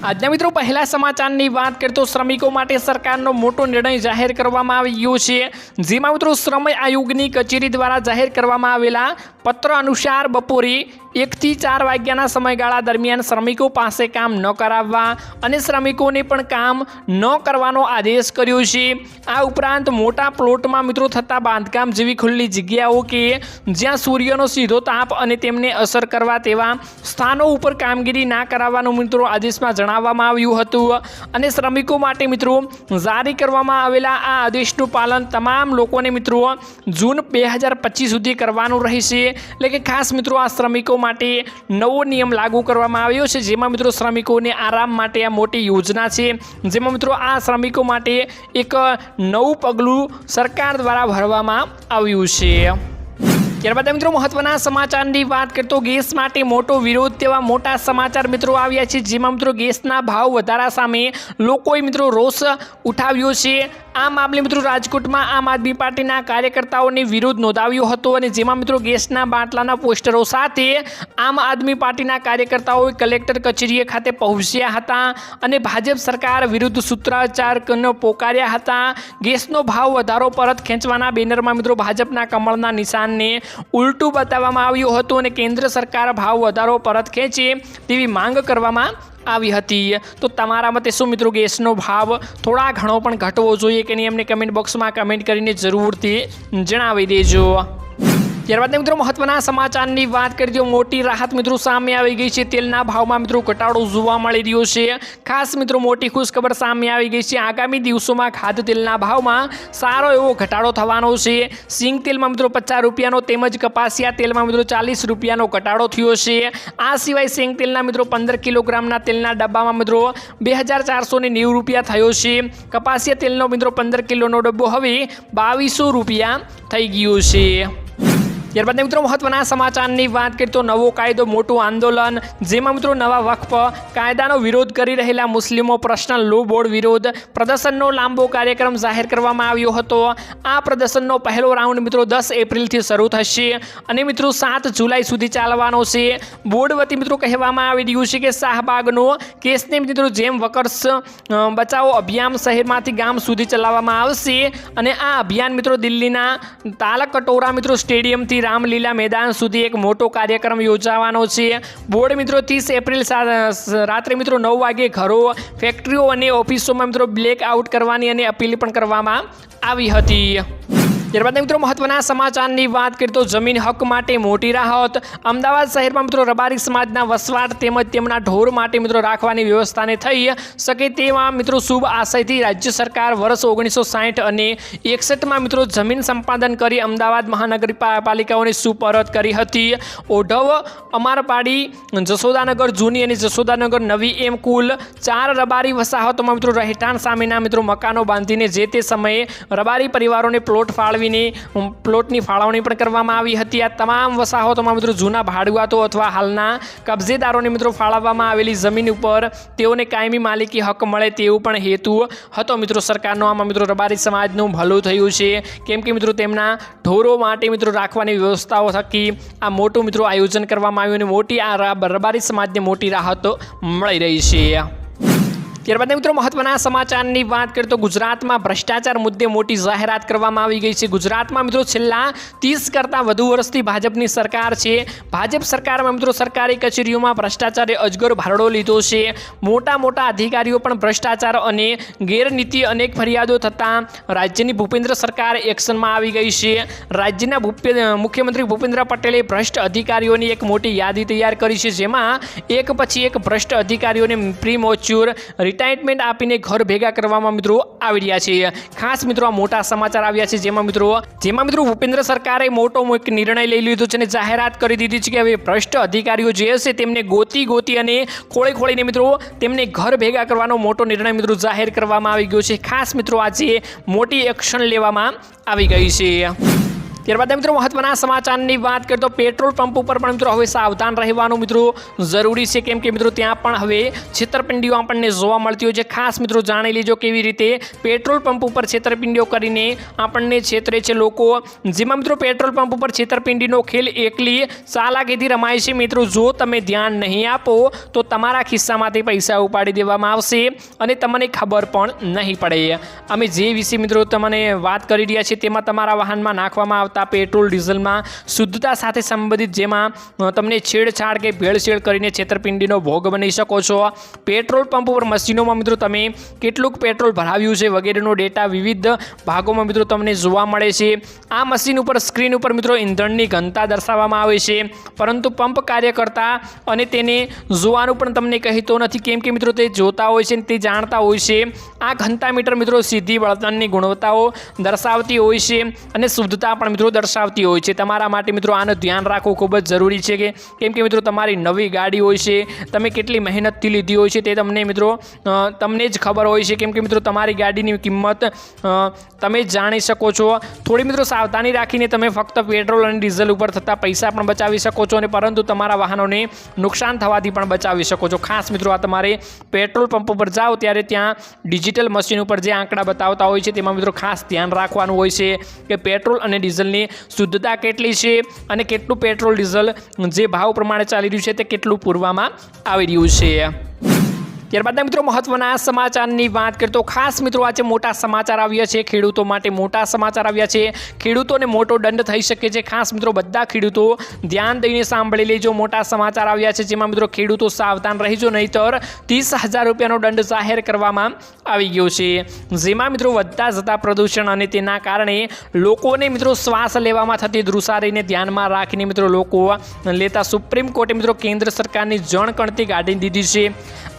આજના મિત્રો, પહેલા સમાચારની વાત કરીએ તો શ્રમિકો માટે સરકારનો મોટો નિર્ણય જાહેર કરવામાં આવ્યો છે. જેમાં મિત્રો, શ્રમ આયોગની કચેરી દ્વારા જાહેર કરવામાં આવેલા પત્ર અનુસાર બપોરે એકથી ચાર વાગ્યાના સમયગાળા દરમિયાન શ્રમિકો પાસે કામ ન કરાવવા અને શ્રમિકોને પણ કામ ન કરવાનો આદેશ કર્યો છે. આ ઉપરાંત મોટા પ્લોટમાં મિત્રો થતા બાંધકામ જેવી ખુલ્લી જગ્યાઓ કે જ્યાં સૂર્યનો સીધો તાપ અને તેમને અસર કરવા તેવા સ્થાનો ઉપર કામગીરી ના કરાવવાનું મિત્રો આદેશમાં જણાવવામાં આવ્યું હતું. અને શ્રમિકો માટે મિત્રો, જારી કરવામાં આવેલા આ આદેશનું પાલન તમામ લોકોને મિત્રો, જૂન બે હજાર પચીસ સુધી કરવાનું રહેશે. એટલે કે ખાસ મિત્રો, આ શ્રમિકો માટે નવો નિયમ લાગુ કરવામાં આવ્યો છે. જેમાં મિત્રો, શ્રમિકોને આરામ માટે આ મોટી યોજના છે. જેમાં મિત્રો, આ શ્રમિકો માટે એક નવું પગલું સરકાર દ્વારા ભરવામાં આવ્યું છે. ત્યારબાદ મિત્રો મહત્વના સમાચારની વાત કરતો ગેસ માટે મોટો વિરોધ તેવા મોટા સમાચાર મિત્રો આવ્યા છે, જેમાં મિત્રો ગેસના ભાવ વધારા સામે લોકોએ મિત્રો રોષ ઉઠાવ્યો છે. આ મામલે મિત્રો રાજકોટમાં આમ આદમી પાર્ટીના કાર્યકર્તાઓને વિરોધ નોંધાવ્યો હતો અને જેમાં મિત્રો ગેસના બાટલાના પોસ્ટરો સાથે આમ આદમી પાર્ટીના કાર્યકર્તાઓએ કલેક્ટર કચેરીએ ખાતે પહોંચ્યા હતા અને ભાજપ સરકાર વિરુદ્ધ સૂત્રાચારનો પોકાર્યા હતા. ગેસનો ભાવ વધારો પરત ખેંચવાના બેનરમાં મિત્રો ભાજપના કમળના નિશાનને ઉલટું બતાવવામાં આવ્યું હતું અને કેન્દ્ર સરકાર ભાવ વધારો પરત ખેંચે તેવી માંગ કરવામાં આવી હતી. તો તમારા મતે શું મિત્રો ગેસનો ભાવ થોડા ઘણો પણ ઘટવો જોઈએ કે નહીં? એમને કમેન્ટ બોક્સમાં કમેન્ટ કરીને જરૂરથી જણાવી દેજો. ત્યારબાદ મિત્રો મહત્વના સમાચારની વાત કરી દો મોટી રાહત મિત્રો સામે આવી ગઈ છે. તેલના ભાવમાં મિત્રો ઘટાડો જોવા મળી રહ્યો છે. ખાસ મિત્રો મોટી ખુશખબર સામે આવી ગઈ છે. આગામી દિવસોમાં ખાદ્ય તેલના ભાવમાં સારો એવો ઘટાડો થવાનો છે. સિંગ તેલમાં મિત્રો પચાસ રૂપિયાનો તેમજ કપાસિયા તેલમાં મિત્રો ચાલીસ રૂપિયાનો ઘટાડો થયો છે. આ સિવાય સિંગ તેલના મિત્રો પંદર કિલોગ્રામના તેલના ડબ્બામાં મિત્રો બે હજાર ચારસો નેવું રૂપિયા થયો છે. કપાસિયા તેલનો મિત્રો પંદર કિલોનો ડબ્બો હવે બાવીસો રૂપિયા થઈ ગયો છે. ત્યારબાદ મિત્રો મહત્વના સમાચારની વાત કરીએ તો નવો કાયદો, મોટું આંદોલન, જેમાં મિત્રો નવા વક્ફ, કાયદાનો વિરોધ કરી રહેલા મુસ્લિમો પર્સનલ લો બોર્ડ વિરોધ, પ્રદર્શનનો લાંબો કાર્યક્રમ જાહેર કરવામાં આવ્યો હતો. આ પ્રદર્શનનો પહેલો રાઉન્ડ મિત્રો દસ એપ્રિલથી શરૂ થશે અને મિત્રો સાત જુલાઈ સુધી ચાલવાનો છે. બોર્ડ વતી મિત્રો કહેવામાં આવી રહ્યું છે કે શાહબાગનો કેસને મિત્રો જેમ વકર્સ બચાવો અભિયાન શહેરમાંથી ગામ સુધી ચલાવવામાં આવશે અને આ અભિયાન મિત્રો દિલ્હીના તાલકટોરા મિત્રો સ્ટેડિયમથી રામલીલા મેદાન સુધી એક મોટો કાર્યક્રમ યોજાવાનો છે. બોર્ડ મિત્રો, ત્રીસ એપ્રિલ રાત્રે મિત્રો નવ વાગે ઘરો ફેક્ટરીઓ અને ઓફિસોમાં મિત્રો બ્લેક આઉટ કરવાની અને અપીલ પણ કરવામાં આવી હતી. ત્યારબાદ મિત્રો મહત્વના સમાચારની વાત કરીએ તો જમીન હક માટે મોટી રાહત. અમદાવાદ શહેરમાં મિત્રો રબારી સમાજના વસવાટ તેમજ તેમના ઢોર માટે મિત્રો રાખવાની વ્યવસ્થાને થઈ શકે તેવા મિત્રો શુભ આશયથી રાજ્ય સરકાર વર્ષ ઓગણીસો સાઠ અને એકસઠમાં મિત્રો જમીન સંપાદન કરી અમદાવાદ મહાનગરપાલિકાઓને સુપરત કરી હતી. ઓઢવ, અમારપાડી, જશોદાનગર જૂની અને જશોદાનગર નવી એમ કુલ ચાર રબારી વસાહતોમાં મિત્રો રહેઠાણ સામેના મિત્રો મકાનો બાંધીને જે તે સમયે રબારી પરિવારોને પ્લોટ ફાળવીને પ્લોટની ફાળવણી પણ કરવામાં આવી હતી. આ તમામ વસાહતોમાં મિત્રો જૂના ભાડુઆતો અથવા હાલના કબજેદારોને મિત્રો ફાળવવામાં આવેલી જમીન ઉપર તેઓને કાયમી માલિકી હક મળે તેવું પણ હેતુ હતો. મિત્રો સરકારનો આમાં મિત્રો રબારી સમાજનું ભલું થયું છે. કેમ કે મિત્રો તેમના ઢોરો માટે મિત્રો રાખવાની વ્યવસ્થાઓ થકી આ મોટું મિત્રો આયોજન કરવામાં આવ્યું અને મોટી આ રબારી સમાજને મોટી રાહતો મળી રહી છે. ત્યારબાદ મિત્રો મહત્વના સમાચારની વાત કરીએ તો ગુજરાતમાં ભ્રષ્ટાચાર મુદ્દે મોટી જાહેરાત કરવામાં આવી ગઈ છે. ગુજરાતમાં મિત્રો છેલ્લા ત્રીસ કરતાં વધુ વર્ષથી ભાજપની સરકાર છે. ભાજપ સરકારમાં મિત્રો સરકારી કચેરીઓમાં ભ્રષ્ટાચારે અજગર ભારડો લીધો છે. મોટા મોટા અધિકારીઓ પણ ભ્રષ્ટાચાર અને ગેરનીતિ અનેક ફરિયાદો થતાં રાજ્યની ભૂપેન્દ્ર સરકાર એક્શનમાં આવી ગઈ છે. રાજ્યના ભૂપે, મુખ્યમંત્રી ભૂપેન્દ્ર પટેલે ભ્રષ્ટ અધિકારીઓની એક મોટી યાદી તૈયાર કરી છે. જેમાં એક પછી એક ભ્રષ્ટ અધિકારીઓને પ્રી મોચ્યોર રિટાયરમેન્ટ આપીને ઘર ભેગા કરવામાં મિત્રો આવી રહ્યા છે. ખાસ મિત્રો આ મોટા સમાચાર આવ્યા છે જેમાં મિત્રો જેમાં મિત્રો ભૂપેન્દ્ર સરકારે મોટો એક નિર્ણય લઈ લીધો છે અને જાહેરાત કરી દીધી છે કે હવે ભ્રષ્ટ અધિકારીઓ જે હશે તેમને ગોતી ગોતી અને ખોળી ખોળીને મિત્રો તેમને ઘર ભેગા કરવાનો મોટો નિર્ણય મિત્રો જાહેર કરવામાં આવી ગયો છે. ખાસ મિત્રો આજે મોટી એક્શન લેવામાં આવી ગઈ છે. ત્યારબાદ મિત્રો મહત્વના સમાચારની વાત કરીએ તો પેટ્રોલ પંપ ઉપર પણ મિત્રો હવે સાવધાન રહેવાનું મિત્રો જરૂરી છે. કેમ કે મિત્રો ત્યાં પણ હવે છેતરપિંડીઓ આપણને જોવા મળતી હોય છે. ખાસ મિત્રો જાણી લેજો કેવી રીતે પેટ્રોલ પંપ ઉપર છેતરપિંડીઓ કરીને આપણને છેતરે છે લોકો. જેમાં મિત્રો પેટ્રોલ પંપ ઉપર છેતરપિંડીનો ખેલ એકલી ચાલાકીથી રમાય છે. મિત્રો જો તમે ધ્યાન નહીં આપો તો તમારા ખિસ્સામાંથી પૈસા ઉપાડી દેવામાં આવશે અને તમને ખબર પણ નહીં પડે. અમે જે વિશે મિત્રો તમને વાત કરી રહ્યા છીએ તેમાં તમારા વાહનમાં નાખવામાં આવતા પેટ્રોલ, ડીઝલમાં શુદ્ધતા સાથે સંબંધિત જેમાં તમને છેડછાડ કે ભેળસેળ કરીને છેતરપિંડીનો ભોગ બની શકો છો. પેટ્રોલ પંપ ઉપર મશીનોમાં મિત્રો તમે કેટલુંક પેટ્રોલ ભરાવ્યું છે વગેરેનો ડેટા વિવિધ ભાગોમાં મિત્રો તમને જોવા મળે છે. આ મશીન ઉપર સ્ક્રીન ઉપર મિત્રો ઇંધણની ઘનતા દર્શાવવામાં આવે છે. પરંતુ પંપ કાર્ય કરતા અને તેને જોવાનું પણ તમને કહેતો નથી. કેમ કે મિત્રો તે જોતા હોય છે તે જાણતા હોય છે. આ ઘનતા મીટર મિત્રો સીધી બળતણની ગુણવત્તાઓ દર્શાવતી હોય છે અને શુદ્ધતા પણ મિત્રો દર્શાવતી હોય છે. તમારા માટે મિત્રો આનું ધ્યાન રાખવું ખૂબ જ જરૂરી છે કે, કેમ કે મિત્રો તમારી નવી ગાડી હોય છે, તમે કેટલી મહેનતથી લીધી હોય છે તે તમને મિત્રો તમને જ ખબર હોય છે. કેમ કે મિત્રો તમારી ગાડીની કિંમત તમે જાણી શકો છો. થોડી મિત્રો સાવધાની રાખીને તમે ફક્ત પેટ્રોલ અને ડીઝલ ઉપર થતા પૈસા પણ બચાવી શકો છો અને પરંતુ તમારા વાહનોને નુકસાન થવાથી પણ બચાવી શકો છો. ખાસ મિત્રો આ તમારે પેટ્રોલ પંપ ઉપર જાઓ ત્યારે ત્યાં ડિજિટલ મશીન ઉપર જે આંકડા બતાવતા હોય છે તેમાં મિત્રો ખાસ ધ્યાન રાખવાનું હોય છે કે પેટ્રોલ અને ડીઝલની શુદ્ધતા કેટલી છે અને કેટલું પેટ્રોલ ડીઝલ જે ભાવ પ્રમાણે ચાલી રહ્યું છે તે કેટલું પૂરવામાં આવી રહ્યું છે. ત્યારબાદના મિત્રો મહત્વના સમાચારની વાત કરીએ તો ખાસ મિત્રો આજે મોટા સમાચાર આવ્યા છે. ખેડૂતો માટે મોટા સમાચાર આવ્યા છે. ખેડૂતોને મોટો દંડ થઈ શકે છે. ખાસ મિત્રો બધા ખેડૂતો ધ્યાન દઈને સાંભળી લેજો. મોટા સમાચાર આવ્યા છે જેમાં મિત્રો ખેડૂતો સાવધાન રહીજો, નહીંતર ત્રીસ હજાર રૂપિયાનો દંડ જાહેર કરવામાં આવી ગયો છે. જેમાં મિત્રો વધતા જતા પ્રદૂષણ અને તેના કારણે લોકોને મિત્રો શ્વાસ લેવામાં થતી ધ્રુસારીને ધ્યાનમાં રાખીને મિત્રો લોકો લેતા સુપ્રીમ કોર્ટે મિત્રો કેન્દ્ર સરકારની જણ કણતી કાઢી દીધી છે.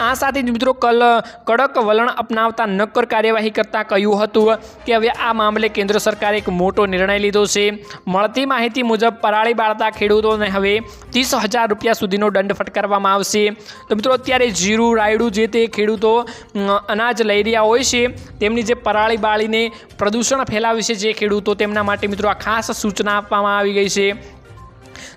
આ સાથે જ મિત્રો કલ, કડક વલણ અપનાવતા નક્કર કાર્યવાહી કરતાં કહ્યું હતું કે હવે આ મામલે કેન્દ્ર સરકારે એક મોટો નિર્ણય લીધો છે. મળતી માહિતી મુજબ પરાળી બાળતા ખેડૂતોને હવે ત્રીસ હજાર રૂપિયા સુધીનો દંડ ફટકારવામાં આવશે. તો મિત્રો અત્યારે જીરું, રાયડું જે તે ખેડૂતો અનાજ લઈ રહ્યા હોય છે, તેમની જે પરાળી બાળીને પ્રદૂષણ ફેલાવે છે જે ખેડૂતો તેમના માટે મિત્રો આ ખાસ સૂચના આપવામાં આવી ગઈ છે.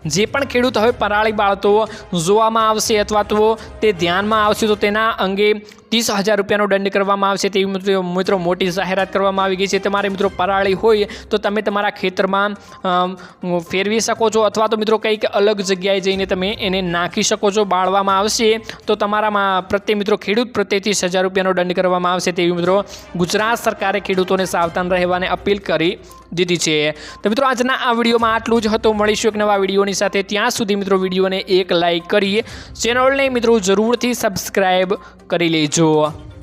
જે પણ ખેડૂત હવે પરાળી બાળતો જોવામાં આવશે અથવા તો તે ધ્યાનમાં આવશે તો તેના અંગે ત્રીસ હજાર રૂપિયાનો દંડ કરવામાં આવશે તેવી મિત્રો મોટી જાહેરાત કરવામાં આવી ગઈ છે. તમારે મિત્રો પરાળી હોય તો તમે તમારા ખેતરમાં ફેરવી શકો છો અથવા તો મિત્રો કંઈક અલગ જગ્યાએ જઈને તમે એને નાખી શકો છો. બાળવામાં આવશે તો તમારામાં પ્રત્યે મિત્રો ખેડૂત પ્રત્યે ત્રીસ હજાર રૂપિયાનો દંડ કરવામાં આવશે તેવી મિત્રો ગુજરાત સરકારે ખેડૂતોને સાવધાન રહેવાને અપીલ કરી દીધી છે. તો મિત્રો આજના આ વિડીયોમાં આટલું જ હતું. મળીશું એક નવા વિડીયોની સાથે. ત્યાં સુધી મિત્રો વિડીયોને એક લાઇક કરી, ચેનલને મિત્રો જરૂરથી સબસ્ક્રાઈબ કરી લેજો. 今。